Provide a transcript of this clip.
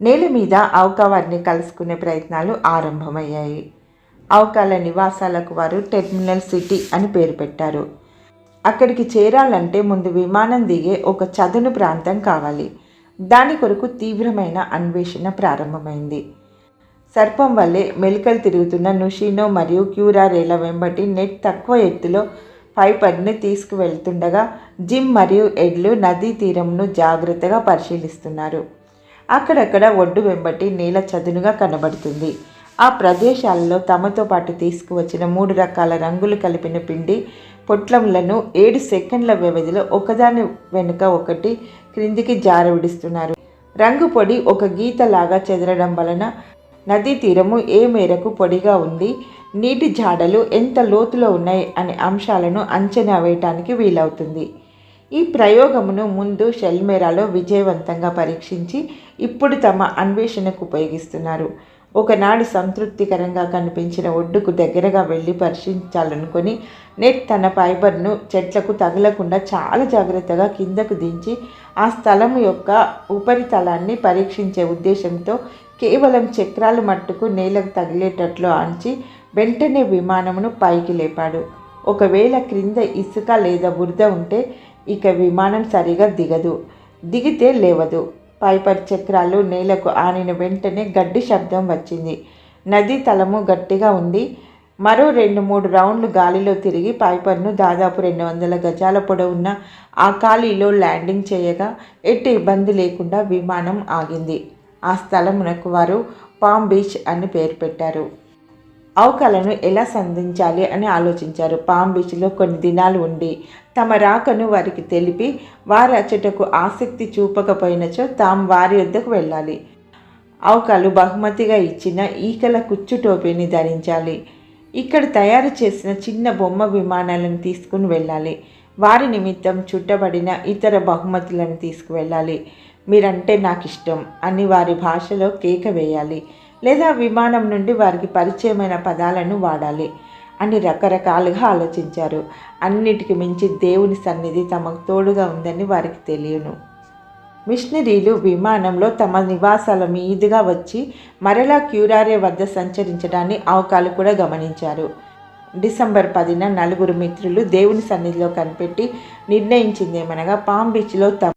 నేల మీద అవకావారిని కలుసుకునే ప్రయత్నాలు ఆరంభమయ్యాయి. అవకాల నివాసాలకు వారు టెర్మినల్ సిటీ అని పేరు పెట్టారు. అక్కడికి చేరాలంటే ముందు విమానం దిగే ఒక చదును ప్రాంతం కావాలి. దాని కొరకు తీవ్రమైన అన్వేషణ ప్రారంభమైంది. సర్పం వల్లే మెలికలు తిరుగుతున్న నుషినో మరియు క్యూరా రేల వెంబటి నెట్ తక్కువ ఎత్తులో పైపర్ని తీసుకువెళ్తుండగా జిమ్ మరియు ఎడ్లు నదీ తీరంను జాగ్రత్తగా పరిశీలిస్తున్నారు. అక్కడక్కడ ఒడ్డు వెంబటి నేల చదునుగా కనబడుతుంది. ఆ ప్రదేశాలలో తమతో పాటు తీసుకువచ్చిన మూడు రకాల రంగులు కలిపిన పిండి పొట్లంలను ఏడు సెకండ్ల వ్యవధిలో ఒకదాని వెనుక ఒకటి క్రిందికి జారవిడిస్తున్నారు రంగు పొడి ఒక గీతలాగా చెదరడం వలన నదీ తీరము ఏ మేరకు పొడిగా ఉంది నీటి జాడలు ఎంత లోతులో ఉన్నాయి అనే అంశాలను అంచనా వేయటానికి వీలవుతుంది. ఈ ప్రయోగమును ముందు షెల్మేరాలో విజయవంతంగా పరీక్షించి ఇప్పుడు తమ అన్వేషణకు ఉపయోగిస్తున్నారు. ఒకనాడు సంతృప్తికరంగా కనిపించిన ఒడ్డుకు దగ్గరగా వెళ్ళి పరిశీలించాలనుకుని నెట్ తన ఫైబర్ను చెట్లకు తగలకుండా చాలా జాగ్రత్తగా కిందకు దించి ఆ స్థలం యొక్క ఉపరితలాన్ని పరీక్షించే ఉద్దేశంతో కేవలం చక్రాలు మట్టుకు నేలకు తగిలేటట్లు ఆంచి వెంటనే విమానమును పైకి లేపాడు. ఒకవేళ క్రింద ఇసుక లేదా బురద ఉంటే ఇక విమానం సరిగా దిగదు. దిగితే లేవదు. పైపర్ చక్రాలు నేలకు ఆనిన వెంటనే గడ్డి శబ్దం వచ్చింది. నది తలము గట్టిగా ఉంది. మరో రెండు మూడు రౌండ్లు గాలిలో తిరిగి పైపర్ను దాదాపు రెండు వందల గజాల పొడవున్న ఆ ఖాళీలో ల్యాండింగ్ చేయగా ఎట్టి ఇబ్బంది లేకుండా విమానం ఆగింది. ఆ స్థలమునకు వారు పామ్ బీచ్ అని పేరు పెట్టారు. అవకలను ఎలా సంధించాలి అని ఆలోచించారు. పామ్ బీచ్లో కొన్ని దినాలు ఉండి తమ రాకను వారికి తెలిపి వారి అచ్చటకు ఆసక్తి చూపకపోయినచో తాము వారి వద్దకు వెళ్ళాలి. అవకాలు బహుమతిగా ఇచ్చిన ఈకల కుచ్చు టోపీని ధరించాలి. ఇక్కడ తయారు చేసిన చిన్న బొమ్మ విమానాలను తీసుకుని వెళ్ళాలి. వారి నిమిత్తం చుట్టబడిన ఇతర బహుమతులను తీసుకువెళ్ళాలి. మీరంటే నాకు ఇష్టం అని వారి భాషలో కేక వేయాలి. లేదా విమానం నుండి వారికి పరిచయమైన పదాలను వాడాలి అని రకరకాలుగా ఆలోచించారు. అన్నిటికి మించి దేవుని సన్నిధి తమకు తోడుగా ఉందని వారికి తెలియను. మిషనరీలు విమానంలో తమ నివాసాల మీదుగా వచ్చి మరలా క్యూరారే వద్ద సంచరించడాన్ని అవకాలు కూడా గమనించారు. డిసెంబర్ పదిన నలుగురు మిత్రులు దేవుని సన్నిధిలో కనిపెట్టి నిర్ణయించిందేమనగా పామ్ బీచ్లో తమ